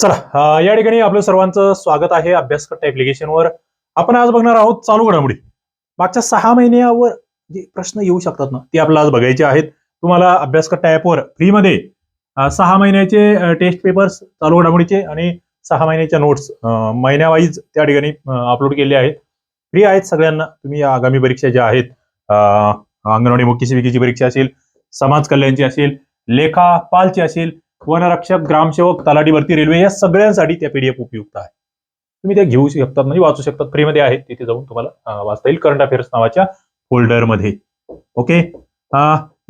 चला या ठिकाणी आपलं सर्वांचं स्वागत आहे अभ्यासकट्टा ऍप्लिकेशनवर आपण आज बघणार आहोत चालू घडामोडी. मागच्या सहा महिन्यावर जे प्रश्न येऊ शकतात ना ते आपल्याला आज बघायचे आहेत. तुम्हाला अभ्यासकट्टा ॲपवर फ्रीमध्ये सहा महिन्याचे टेस्ट पेपर्स चालू घडामोडीचे आणि सहा महिन्याच्या नोट्स महिन्यावाईज त्या ठिकाणी अपलोड केले आहेत. फ्री आहेत सगळ्यांना. तुम्ही या आगामी परीक्षा ज्या आहेत अंगणवाडी मुख्य सेविकेची परीक्षा असेल समाज कल्याणची असेल लेखापालची असेल वनरक्षक ग्रामसेवक तलाठी भरती रेल्वे या सगळ्यांसाठी त्या पीडीएफ उपयुक्त आहे. तुम्ही त्या घेऊ शकतात म्हणजे वाचू शकतात. फ्रीमध्ये आहेत तिथे जाऊन तुम्हाला वाचता येईल. करंट अफेअर्स नावाच्या फोल्डरमध्ये. ओके?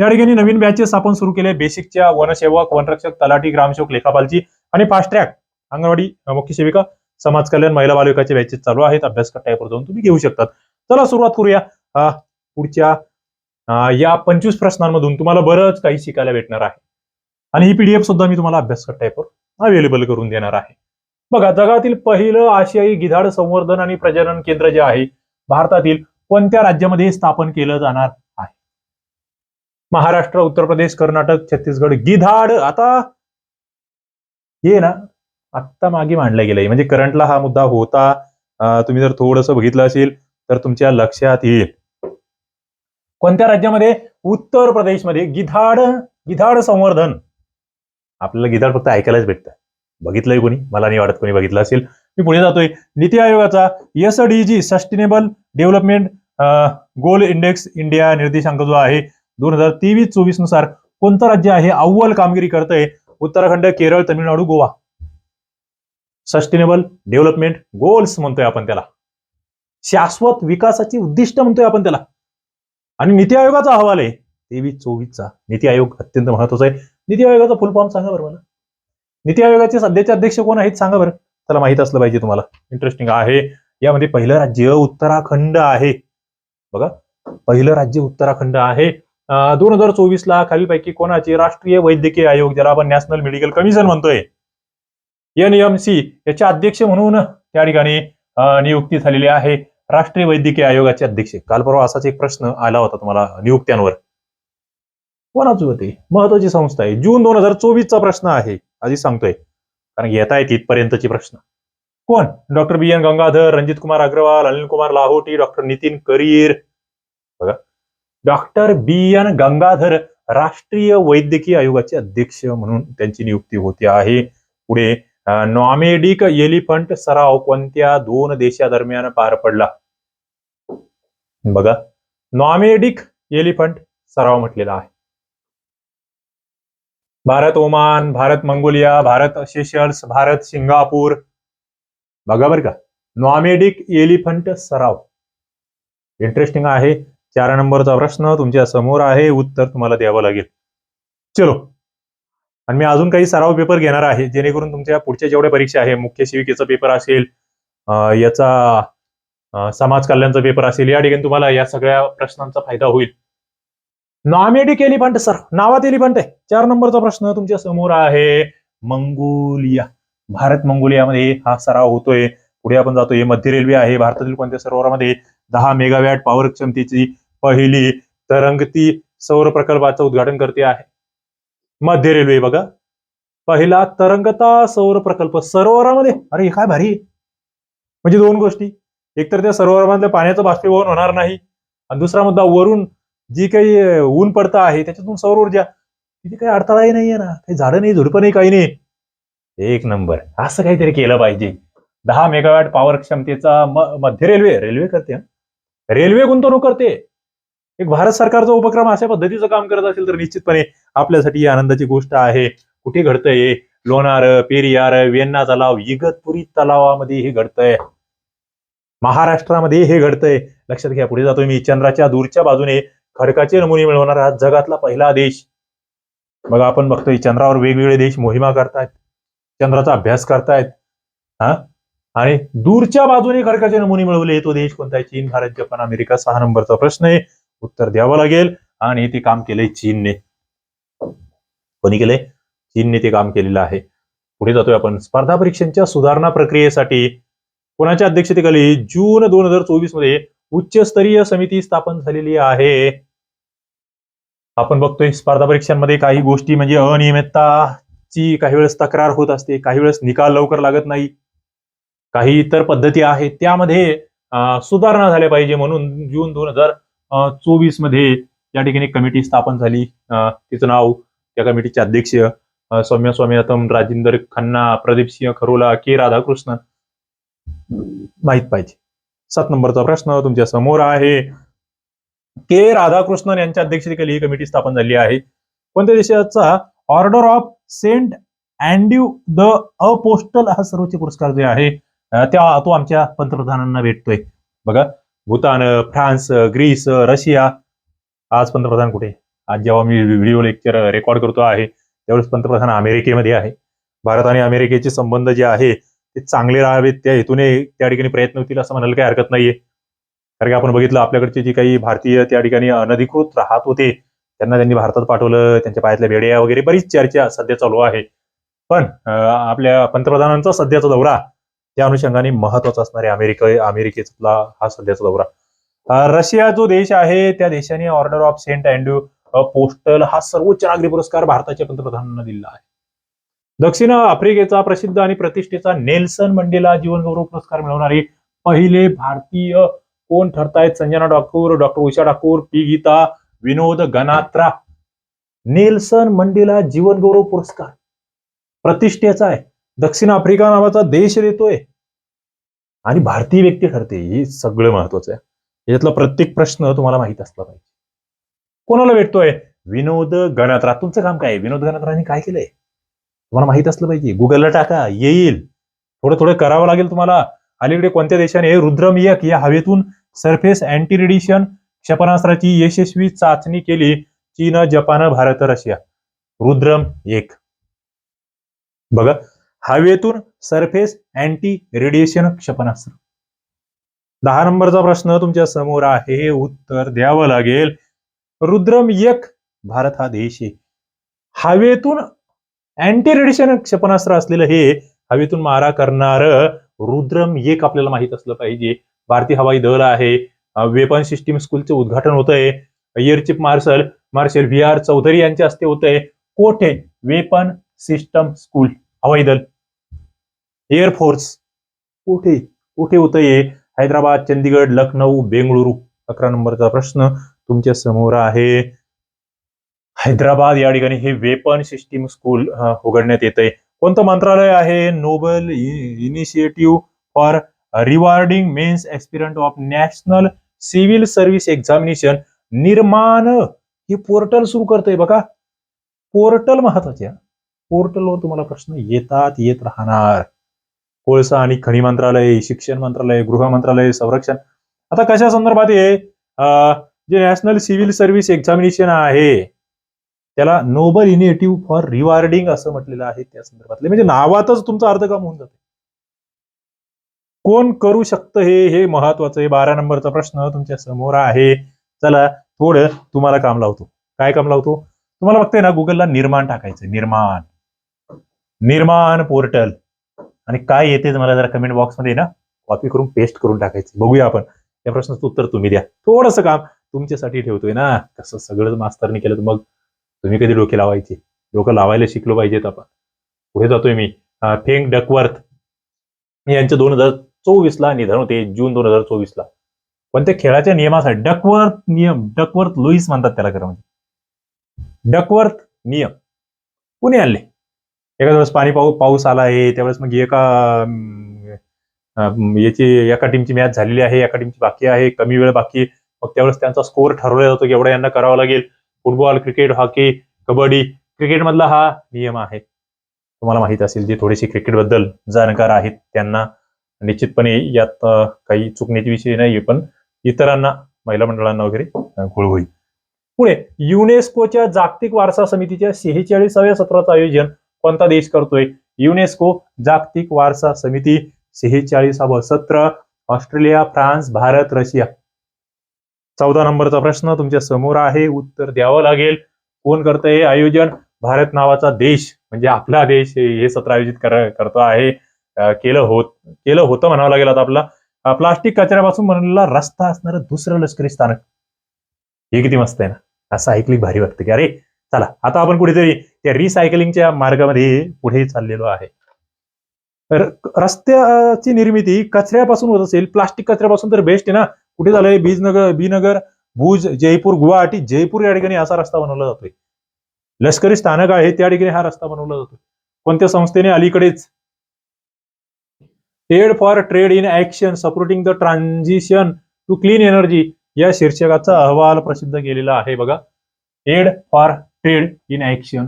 या ठिकाणी नवीन बॅचेस आपण सुरू केले. बेसिकच्या वनसेवक वनरक्षक तलाठी ग्रामसेवक लेखापालची आणि फास्ट ट्रॅक अंगणवाडी मुख्य सेविका समाज कल्याण महिला बालविकाचे बॅचेस चालू आहेत. अभ्यास टाईपवर जाऊन तुम्ही घेऊ शकतात. चला सुरुवात करूया. पुढच्या या पंचवीस प्रश्नांमधून तुम्हाला बरंच काही शिकायला भेटणार आहे. आणि ही पीडीएफ सुद्धा मी तुम्हाला अभ्यास टाईपवर अवेलेबल करून देणार आहे. बघा जगातील पहिलं आशियाई गिधाड संवर्धन आणि प्रजनन केंद्र जे आहे भारतातील कोणत्या राज्यामध्ये स्थापन केलं जाणार आहे? महाराष्ट्र उत्तर प्रदेश कर्नाटक छत्तीसगड गिधाड. आता हे ना आत्ता मागे मांडलं गेलंय. म्हणजे करंटला हा मुद्दा होता. तुम्ही जर थोडंसं बघितलं असेल तर तुमच्या लक्षात येईल. कोणत्या राज्यामध्ये? उत्तर प्रदेशमध्ये गिधाड गिधाड संवर्धन. आपल्याला गिधाड फक्त ऐकायलाच भेटतं. बघितलंय कोणी? मला नाही वाटत कोणी बघितलं असेल. मी पुढे जातोय. नीती आयोगाचा S D G sustainable development goal index India निर्देशांक जो आहे दोन हजार तेवीस चोवीसनुसार कोणतं राज्य आहे अव्वल कामगिरी करतंय? Uttarakhand Kerala Tamil Nadu Goa. Sustainable development goals म्हणतोय आपण त्याला. शाश्वत विकासाची उद्दिष्ट म्हणतोय आपण त्याला. आणि नीती आयोगाचा अहवाल आहे. तेवीस चोवीसचा. नीती आयोग अत्यंत महत्त्वाचा आहे. नीती आयोगाचा फुल फॉर्म सांगा बरं मला. नीती आयोगाचे सध्याचे अध्यक्ष कोण आहेत सांगा बरं. त्याला माहीत असलं पाहिजे तुम्हाला. इंटरेस्टिंग आहे. यामध्ये पहिलं राज्य उत्तराखंड आहे. बघा. पहिलं राज्य उत्तराखंड आहे. दोन हजार चोवीस ला खालीलपैकी कोणाचे राष्ट्रीय वैद्यकीय आयोग ज्याला आपण नॅशनल मेडिकल कमिशन म्हणतोय एन एम सी याचे अध्यक्ष म्हणून त्या ठिकाणी नियुक्ती झालेली आहे. राष्ट्रीय वैद्यकीय आयोगाचे अध्यक्ष. काल परवा असाच एक प्रश्न आला होता तुम्हाला नियुक्त्यांवर. कोणाचं होते? महत्वाची संस्था आहे. जून दोन हजार चोवीसचा प्रश्न आहे. आधी सांगतोय. कारण येत इथपर्यंतचे प्रश्न. कोण? Doctor B N Gangadhar Ranjit Kumar Agarwal Anil Kumar Lahoti doctor Nitin Karir. बघा. डॉक्टर बी एन गंगाधर राष्ट्रीय वैद्यकीय आयोगाचे अध्यक्ष म्हणून त्यांची नियुक्ती होते आहे. पुढे नॉमेडिक एलिफंट सराव कोणत्या दोन देशादरम्यान पार पडला? बघा. नॉमेडिक एलिफंट सराव म्हटलेला आहे. Bharat Oman Bharat Mongolia Bharat Seychelles Bharat Singapore. बघा बरं का. नॉमेडिक एलिफंट सराव. इंटरेस्टिंग आहे. चार नंबरचा प्रश्न तुमच्यासमोर आहे. उत्तर तुम्हाला द्यावं लागेल. चलो. आणि मी अजून काही सराव पेपर घेणार आहे. जेणेकरून तुमच्या पुढच्या जेवढ्या परीक्षा आहे मुख्य सेविकेचा पेपर असेल याचा समाज कल्याणचा पेपर असेल या ठिकाणी तुम्हाला या सगळ्या प्रश्नांचा फायदा होईल. Nomadic elephant sir. नावात एलिफंट आहे चार नंबरचा प्रश्न तुमच्यासमोर आहे. मंगोलिया. भारत मंगोलियामध्ये हा सराव होतोय. पुढे आपण जातोय. मध्य रेल्वे आहे. भारतातील कोणत्या सरोवरामध्ये दहा मेगावॅट पॉवर क्षमतेची पहिली तरंगती सौर प्रकल्पाचं उद्घाटन करते आहे? मध्य रेल्वे बघा. पहिला तरंगता सौर प्रकल्प सरोवरामध्ये. अरे काय भारी. म्हणजे दोन गोष्टी. एकतर त्या सरोवरामधल्या पाण्याचं बाष्पीभवन होणार नाही. आणि दुसरा मुद्दा वरून जी काही ऊन पडतं आहे त्याच्यातून सौर ऊर्जा. तिथे काही अडथळाही नाहीये ना. काही झाडं नाही झुडपं नाही काही नाही. एक नंबर. असं काहीतरी केलं पाहिजे. दहा मेगावॅट पॉवर क्षमतेचा मध्य रेल्वे रेल्वे करते रेल्वे गुंतवणूक करते. एक भारत सरकारचा उपक्रम अशा पद्धतीचं काम करत असेल तर निश्चितपणे आपल्यासाठी ही आनंदाची गोष्ट आहे. कुठे घडतंय? लोणार पेरियार वेन्ना तलाव इगतपुरी तलावामध्ये हे घडतंय. महाराष्ट्रामध्ये हे घडतंय. लक्षात घ्या पुढे जातोय मी. चंद्राच्या दूरच्या बाजूने खडकाचे नमुने मिळवणारा जगातला पहिला देश. बघा आपण बघतोय चंद्रावर वेगवेगळे देश मोहिमा करतायत. चंद्राचा अभ्यास करतायत. हा? आणि दूरच्या बाजूने खडकाचे नमुने मिळवले. तो देश कोणता आहे? चीन भारत जपान अमेरिका. सहा नंबरचा प्रश्न आहे. उत्तर द्यावं लागेल. आणि ते काम केलंय चीनने. कोणी केलंय? चीनने ते काम केलेलं आहे. पुढे जातोय आपण. स्पर्धा परीक्षांच्या सुधारणा प्रक्रियेसाठी कोणाच्या अध्यक्षतेखाली जून दोन हजार चोवीसमध्ये उच्चस्तरीय समिती स्थापन झालेली आहे. आपण बघतोय स्पर्धा परीक्षांमध्ये काही गोष्टी म्हणजे अनियमितता ची काही वेळेस तक्रार होत असते काही वेळेस निकाल लवकर लागत नाही. काही इतर पद्धती आहेत त्यामध्ये सुधारणा झाल्या पाहिजे म्हणून जून दोन हजार चोवीसमध्ये या ठिकाणी कमिटी स्थापन झाली. तिचं नाव त्या कमिटीचे अध्यक्ष सौम्या सौम्य स्वामीनाथन राजेंद्र खन्ना प्रदीप सिंह खरोला के राधाकृष्णन माहीत पाहिजे. सात नंबरचा प्रश्न तुमच्यासमोर आहे. के राधाकृष्णन यांच्या अध्यक्षतेखाली ही कमिटी स्थापन झाली आहे. कोणत्या देशाचा? ऑर्डर ऑफ सेंट अँड्यू द अ पोस्टल हा सर्वोच्च पुरस्कार जे आहे त्या तो आमच्या पंतप्रधानांना भेटतोय. बघा भूतान फ्रान्स ग्रीस रशिया आज पंतप्रधान कुठे? आज जेव्हा मी व्हिडिओ लेक्चर रेकॉर्ड करतो आहे त्यावेळेस पंतप्रधान अमेरिकेमध्ये आहे. भारत आणि अमेरिकेचे संबंध जे आहे ते चांगले राहावेत त्या हेतूने त्या ठिकाणी प्रयत्न होतील असं म्हणायला काही हरकत नाहीये. कारण की आपण बघितलं आपल्याकडचे जी काही भारतीय त्या ठिकाणी अनधिकृत राहत होते त्यांना त्यांनी भारतात पाठवलं त्यांच्या पायातल्या भेड्या वगैरे बरीच चर्चा सध्या चालू आहे. पण आपल्या पंतप्रधानांचा सध्याचा दौरा त्या अनुषंगाने महत्त्वाचा असणारे आहे. अमेरिका अमेरिकेचा हा सध्याचा दौरा. रशिया जो देश आहे त्या देशाने ऑर्डर ऑफ सेंट अँड्यू पोस्टल हा सर्वोच्च नागरी पुरस्कार भारताच्या पंतप्रधानांना दिला आहे. दक्षिण आफ्रिकेचा प्रसिद्ध आणि प्रतिष्ठेचा नेल्सन मंडेला जीवनगौरव पुरस्कार मिळवणारे पहिले भारतीय कोण ठरतायत? Sanjana Thakur doctor Usha Thakur P. Geeta Vinod Ganatra Nelson Mandela जीवनगौरव पुरस्कार. प्रतिष्ठेचा आहे. दक्षिण आफ्रिका नावाचा देश देतोय. आणि भारतीय व्यक्ती ठरते हे सगळं महत्वाचं आहे. यातला प्रत्येक प्रश्न तुम्हाला माहीत असला पाहिजे. कोणाला भेटतोय? विनोद गणात्रा तुमचं काम काय आहे? विनोद गणात्रांनी काय केलंय? तुम्हाला माहीत असलं पाहिजे. गुगलला टाका. येईल. थोडं थोडं करावं लागेल तुम्हाला. अलीकडे कोणत्या देशाने? रुद्रम या हवेतून सरफेस अँटी रेडिएशन क्षेपणास्त्राची यशस्वी चाचणी केली. चीन जपान भारत रशिया. रुद्रम एक. बघा. हवेतून सरफेस अँटी रेडिएशन क्षेपणास्त्र. दहा नंबरचा प्रश्न तुमच्यासमोर आहे. उत्तर द्यावं लागेल. रुद्रम एक. भारत हा देश आहे. हवेतून अँटी रेडिएशन क्षेपणास्त्र असलेलं हे हवेतून मारा करणार रुद्रम एक आपल्याला माहीत असलं पाहिजे. भारतीय हवाई दल आहे. वेपन सिस्टीम स्कूलचे उद्घाटन होत आहे air chief marshal marshal V R Chaudhari यांच्या हस्ते होत आहे कोठे? वेपन सिस्टम स्कूल हवाई दल. एअरफोर्स कोठे? कोठे होत आहे हैदराबाद चंदीगड लखनौ बेंगळुरू. अकरा नंबरचा प्रश्न तुमच्यासमोर आहे. हैदराबाद या ठिकाणी हे वेपन सिस्टीम स्कूल उघडण्यात येत आहे कोणतं मंत्रालय आहे? Noble initiative for rewarding mains aspirants of national civil service examination. निर्माण हे पोर्टल सुरू करतंय बघा. पोर्टल महत्त्वाचे पोर्टलवर तुम्हाला प्रश्न येतात येत राहणार. कोळसा आणि खनी मंत्रालय शिक्षण मंत्रालय गृह मंत्रालय संरक्षण. आता कशा संदर्भात आहे जे नॅशनल सिव्हिल सर्व्हिस एक्झामिनेशन आहे? त्याला नोबल इनिएटिव्ह फॉर रिवार्डिंग असं म्हटलेलं आहे त्या संदर्भातले. म्हणजे नावातच तुमचा अर्थ काम होऊन जाते. कोण करू शकतं हे हे महत्वाचं आहे बारा नंबरचा प्रश्न तुमच्यासमोर आहे. चला थोडं तुम्हाला काम लावतो. काय काम लावतो? तुम्हाला बघते ना गुगलला निर्माण टाकायचं निर्माण. निर्माण पोर्टल. आणि काय येते मला जरा कमेंट बॉक्समध्ये ना कॉपी करून पेस्ट करून टाकायचं बघूया आपण. या प्रश्नाचं उत्तर तुम्ही द्या. थोडंसं काम तुमच्यासाठी ठेवतोय ना. कसं सगळं मास्तरनी केलं तर मग तुम्ही कधी डोके लावायचे? डोकं लावायला शिकलो पाहिजेत आपण. पुढे जातोय मी. फेंग डकवर्थ यांचे दोन हजार चोवीस ला निधन होते जून दोन हजार चोवीस ला पण त्या खेळाच्या नियमासाठी डकवर्थ नियम डकवर्थ लुईस म्हणतात त्याला खरं म्हणजे. डकवर्थ नियम. कुणी आणले? एका वेळेस पाणी पाऊ पाऊस आला आहे त्यावेळेस मग एका याची एका टीमची मॅच झालेली आहे एका टीमची बाकी आहे कमी वेळ बाकी मग त्यावेळेस त्यांचा स्कोअर ठरवला जातो की एवढा यांना करावा लागेल. फुटबॉल क्रिकेट हॉकी कबड्डी क्रिकेटमधला हा नियम आहे. तुम्हाला माहीत असेल जे थोडेसे क्रिकेटबद्दल जाणकार आहेत त्यांना निश्चितपणे यात काही चुकण्याची विषय नाही पण इतरांना महिला मंडळांना वगैरे अं, घोळ होईल. पुणे युनेस्कोच्या जागतिक वारसा समितीच्या सेहेचाळीसाव्या सत्राचं आयोजन कोणता देश करतोय? युनेस्को जागतिक वारसा समिती सेहेचाळीसावं सत्र ऑस्ट्रेलिया फ्रान्स भारत रशिया. चौदा नंबरचा प्रश्न तुमच्यासमोर आहे उत्तर द्यावं लागेल. कोण करतंय आयोजन? भारत नावाचा देश म्हणजे आपला देश हे सत्र आयोजित कर- करतो आहे. केलं होत केलं होतं म्हणावं लागेल आता आपला. प्लास्टिक कचऱ्यापासून बनलेला रस्ता असणारं दुसरं लष्करी स्थानक. हे किती मस्त आहे ना? असं ऐकली भारी वाटतं की अरे चला आता आपण कुठेतरी त्या रिसायकलिंगच्या मार्गामध्ये पुढे चाललेलो आहे. रस्त्याची निर्मिती कचऱ्यापासून होत असेल प्लास्टिक कचऱ्यापासून तर बेस्ट आहे ना? कुठे झालंय? बीजनगर बीनगर भुज जयपूर गुवाहाटी. जयपूर या ठिकाणी असा रस्ता बनवला जातोय. लष्करी स्थानक आहे त्या ठिकाणी हा रस्ता बनवला जातोय. कोणत्या संस्थेने? अलीकडेच. Aid for trade in action supporting the transition to clean energy या शीर्षकाचा अहवाल प्रसिद्ध केलेला आहे बघा. Aid for trade in action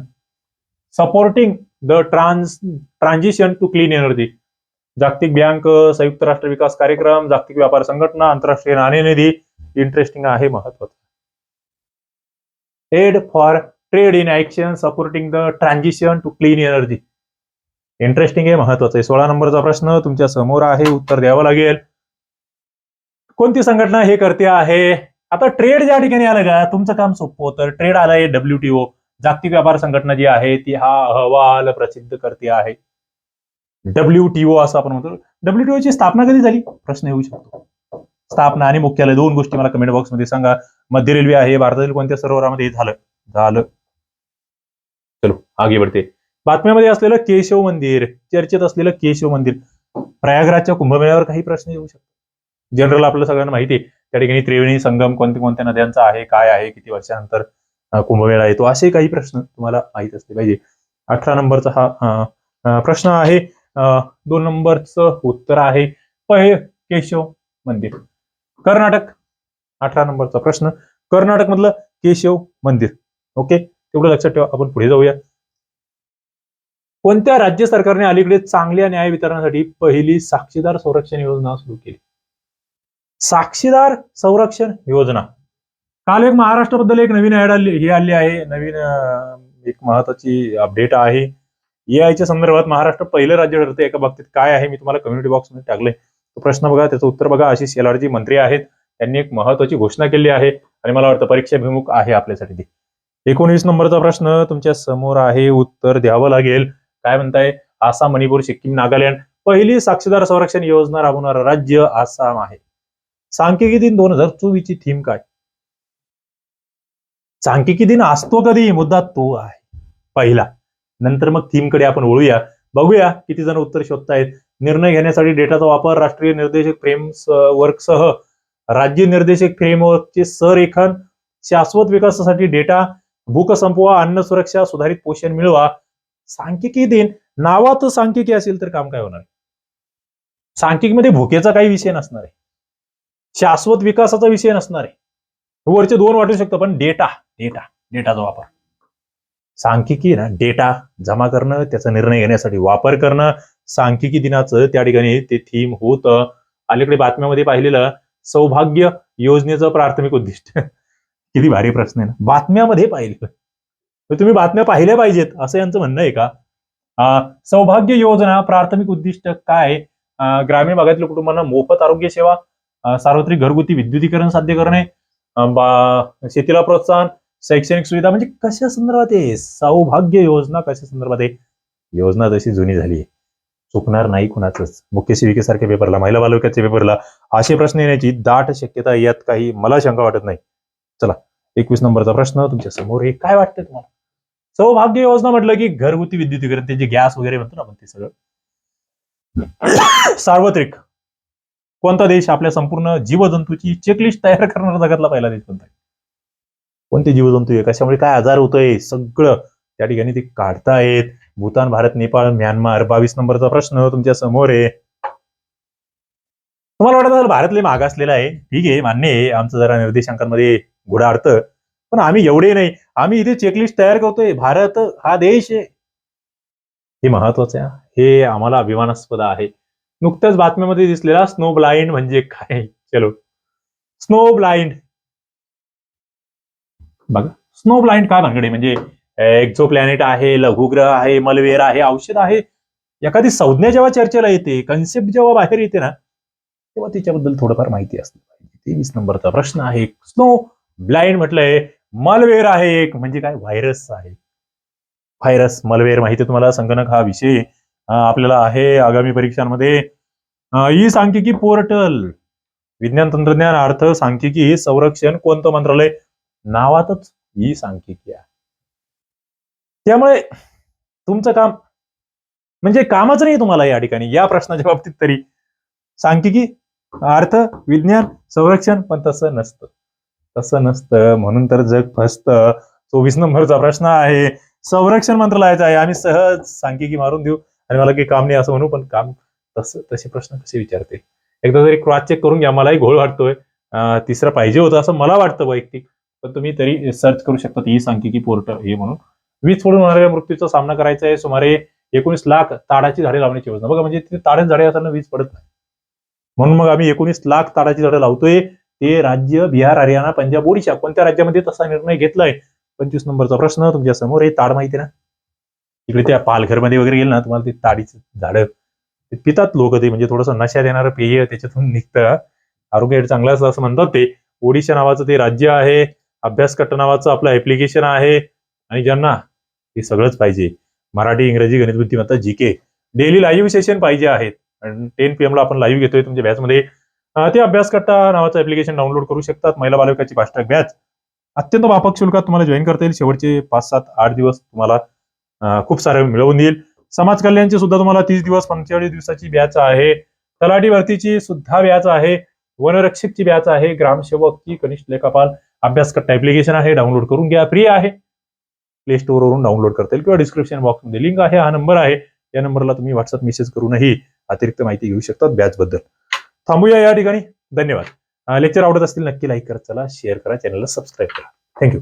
supporting the trans transition to clean energy. जागतिक बँक संयुक्त राष्ट्र विकास कार्यक्रम जागतिक व्यापार संघटना आंतरराष्ट्रीय नाणेनिधी. इंटरेस्टिंग आहे महत्वाचं aid for trade in action supporting the transition to clean energy interesting आहे महत्वाचं आहे. सोळा नंबरचा प्रश्न तुमच्यासमोर आहे उत्तर द्यावं लागेल. कोणती संघटना हे करते आहे? आता ट्रेड ज्या ठिकाणी आलं का तुमचं काम सोपं होतं. ट्रेड आलंय डब्ल्यूटीओ जागतिक व्यापार संघटना जी आहे ती हा अहवाल प्रसिद्ध करते आहे. डब्ल्यूटीओ असं आपण म्हणतो. डब्ल्यूटीओ ची स्थापना कधी झाली? प्रश्न येऊ शकतो. स्थापना आणि मुख्यालय दोन गोष्टी मला कमेंट बॉक्समध्ये सांगा. मध्य रेल्वे आहे भारतातील कोणत्या सरोवरामध्ये झालं? झालं. चलो आगे बढते बातम्यामध्ये असलेलं केशव मंदिर चर्चेत असलेलं केशव मंदिर प्रयागराजच्या कुंभमेळ्यावर काही प्रश्न येऊ शकतो. जनरल आपल्याला सगळ्यांना माहिती आहे. त्या ठिकाणी त्रिवेणी संगम कोणत्या कोणत्या नद्यांचा आहे काय आहे किती वर्षानंतर कुंभमेळा येतो? असे काही प्रश्न तुम्हाला माहीत असले पाहिजे. अठरा नंबरचा हा प्रश्न आहे. दोन नंबरचं उत्तर आहे पहे केशव मंदिर. कर्नाटक अठरा नंबरचा प्रश्न. कर्नाटक मधलं केशव मंदिर. ओके? तेवढं लक्षात ठेवा आपण पुढे जाऊया. कोणत्या राज्य सरकारने अलीकडे चांगल्या न्याय वितरणासाठी पहिली साक्षीदार संरक्षण योजना सुरू केली? साक्षीदार संरक्षण योजना. काल एक महाराष्ट्राबद्दल एक नवीन ऍड आली ही आली आहे. नवीन एक महत्वाची अपडेट आहे. एआयच्या संदर्भात महाराष्ट्र पहिलं राज्य ठरते एका बाबतीत काय आहे मी तुम्हाला कम्युनिटी बॉक्समध्ये टाकले तो प्रश्न बघा त्याचं उत्तर बघा. आशिष एलआरजी मंत्री आहेत. त्यांनी एक महत्वाची घोषणा केली आहे आणि मला वाटतं परीक्षाभिमुख आहे आपल्यासाठी ती. एकोणीस नंबरचा प्रश्न तुमच्यासमोर आहे. उत्तर द्यावं लागेल. काय म्हणताय? आसाम मणिपूर सिक्कीम नागालँड. पहिली साक्षीदार संरक्षण योजना राबवणारं राज्य आसाम आहे. सांख्यिकी दिन दोन हजार चोवीस ची थीम काय? सांख्यिकी दिन असतो कधी? मुद्दा तो आहे. पहिला. नंतर मग थीमकडे आपण वळूया. बघूया किती जण उत्तर शोधतायत. निर्णय घेण्यासाठी डेटाचा वापर राष्ट्रीय निर्देशक फ्रेम वर्कसह राज्य निर्देशक फ्रेमवर्कचे संरेखन शाश्वत विकासासाठी डेटा भूक संपवा अन्न सुरक्षा सुधारित पोषण मिळवा. सांख्यिकी दिन. नावात सांख्यिकी असेल तर काम काय होणार? सांख्यिकीमध्ये भुकेचा काही विषय नसणार आहे. शाश्वत विकासाचा विषय नसणार आहे. वरचे दोन वाटू शकतो पण डेटा डेटा डेटाचा वापर. सांख्यिकी ना डेटा जमा करणं त्याचा निर्णय घेण्यासाठी वापर करणं सांख्यिकी दिनाचं त्या ठिकाणी ते थीम होतं. अलीकडे बातम्यामध्ये पाहिलेलं सौभाग्य योजनेचं प्राथमिक उद्दिष्ट. किती भारी प्रश्न आहे ना. बातम्यामध्ये पाहिलेलं. म्हणजे तुम्ही बातम्या पाहिल्या पाहिजेत असं यांचं म्हणणं आहे का? सौभाग्य योजना प्राथमिक उद्दिष्ट काय? ग्रामीण भागातील कुटुंबांना मोफत आरोग्य सेवा सार्वत्रिक घरगुती विद्युतीकरण साध्य करणे बा- शेतीला प्रोत्साहन शैक्षणिक सुविधा म्हणजे कशा संदर्भात आहे? सौभाग्य योजना कशा संदर्भात आहे? योजना तशी जुनी झाली चुकणार नाही कुणाचंच. मुख्य सेविकेसारख्या पेपरला महिला बालविकाच्या पेपरला असे प्रश्न येण्याची दाट शक्यता यात काही मला शंका वाटत नाही. चला एकवीस नंबरचा प्रश्न तुमच्यासमोर हे काय वाटतं तुम्हाला? सौभाग्य योजना म्हटलं की घरगुती विद्युतीकरण ते जे गॅस वगैरे म्हणतो ना आपण ते सगळं. सार्वत्रिक. कोणता देश आपल्या संपूर्ण जीवजंतूची चेकलिस्ट तयार करणारा जगातला पहिला देश कोणता आहे? कोणते जीवजंतू आहे कशामुळे काय आजार होतोय? सगळं त्या ठिकाणी ते काढतायत. भूतान भारत नेपाळ म्यानमार बावीस नंबरचा प्रश्न तुमच्यासमोर आहे. तुम्हाला वाटत असेल भारत लय मागासलेला आहे. ठीक आहे मान्य आहे. आमचं जरा निर्देशांकांमध्ये घोडा पण आम्ही एवढे नाही. आम्ही इथे चेकलिस्ट तयार करतोय. भारत हा देश आहे. हे महत्वाचं आहे. हे आम्हाला अभिमानास्पद आहे. नुकत्याच बातम्यामध्ये दिसलेला स्नो ब्लाइंड म्हणजे काय? चलो. स्नो ब्लाइंड बघा. स्नो ब्लाइंड काय भानगडे? म्हणजे एक्झो प्लॅनेट आहे लघुग्रह आहे मलवेर आहे औषध आहे एखादी संज्ञा जेव्हा चर्चेला येते कन्सेप्ट जेव्हा बाहेर येते ना तेव्हा तिच्याबद्दल थोडंफार माहिती असली पाहिजे तेवीस नंबरचा प्रश्न आहे. स्नो ब्लाइंड म्हटलंय मलवेर आहे एक. म्हणजे काय? व्हायरस आहे. व्हायरस मलवेर माहिती आहे तुम्हाला संगणक हा विषय आपल्याला आहे आगामी परीक्षांमध्ये. ई सांख्यिकी पोर्टल. विज्ञान तंत्रज्ञान अर्थ सांख्यिकी संरक्षण कोणतं मंत्रालय? नावातच ही सांख्यिकी आहे. त्यामुळे तुमचं काम म्हणजे कामच नाही तुम्हाला या ठिकाणी या प्रश्नाच्या बाबतीत तरी. सांख्यिकी अर्थ विज्ञान संरक्षण पण तसं नसतं. तसं नसतं म्हणून तर जग फसतं. चोवीस नंबरचा प्रश्न आहे संरक्षण मंत्रालयाचा आहे. आम्ही सहज सांख्यिकी मारून देऊ. आणि मला काही काम नाही असं म्हणू पण काम तसं तसे प्रश्न कसे विचारते एकदा तरी क्रॉस चेक करून घ्या. मलाही घोळ वाटतोय. तिसरा पाहिजे होतं असं मला वाटतं वैयक्तिक. पण तुम्ही तरी सर्च करू शकता ही सांख्यिकी पोर्टल हे म्हणून. वीज पडून होणाऱ्या मृत्यूचा सामना करायचा आहे. सुमारे एकोणीस लाख ताडाची झाडे लावण्याची योजना. बघा म्हणजे ते ताड्यात झाडे असताना वीज पडत नाही. म्हणून मग आम्ही एकोणीस लाख ताडाची झाडं लावतोय. ते राज्य बिहार हरियाणा पंजाब ओडिशा कोणत्या राज्यामध्ये तसा निर्णय घेतलाय? पंचवीस नंबरचा प्रश्न तुमच्यासमोर आहे. ताड माहिती ना? इकडे त्या पालघरमध्ये वगैरे गेल ना तुम्हाला ते ताडीचं झाडं. ते पितात लोक ते म्हणजे थोडंसं नशा देणारं पेय त्याच्यातून निघतं. आरोग्य चांगलं असतं असं म्हणतात ते. ओडिशा नावाचं ते राज्य आहे. अभ्यासकट नावाचं आपलं ऍप्लिकेशन आहे आणि ज्यांना हे सगळंच पाहिजे. मराठी इंग्रजी गणित बुद्धिमत्ता G K daily live session पाहिजे आहेत. आणि टेन पी ला आपण लाईव्ह घेतोय तुमच्या बॅचमध्ये ते अभ्यासकट्टा नावाचं ऍप्लिकेशन डाउनलोड करू शकतात. महिला बालकाची फास्टॅग बॅच अत्यंत व्यापक शुल्कात तुम्हाला जॉईन करता येईल. शेवटचे पाच सात आठ दिवस तुम्हाला खूप सारे मिळवून देईल. समाज कल्याणची सुद्धा तुम्हाला तीस दिवस पंचेचाळीस दिवसाची बॅच आहे. तलाठी भरतीची सुद्धा बॅच आहे. वनरक्षकची बॅच आहे. ग्रामसेवक की कनिष्ठ लेखापाल. अभ्यास करता ऍप्लिकेशन आहे डाउनलोड करून घ्या फ्री आहे. प्ले स्टोअरवरून डाउनलोड करता येईल किंवा डिस्क्रिप्शन बॉक्समध्ये लिंक आहे हा नंबर आहे. या नंबरला तुम्ही व्हॉट्सअप मेसेज करूनही अतिरिक्त माहिती घेऊ शकतात बॅच बद्दल थांबूया या ठिकाणी. धन्यवाद. लेक्चर आवडत असतील नक्की लाईक करत चला शेअर करा चॅनलला सबस्क्राईब करा. थँक्यू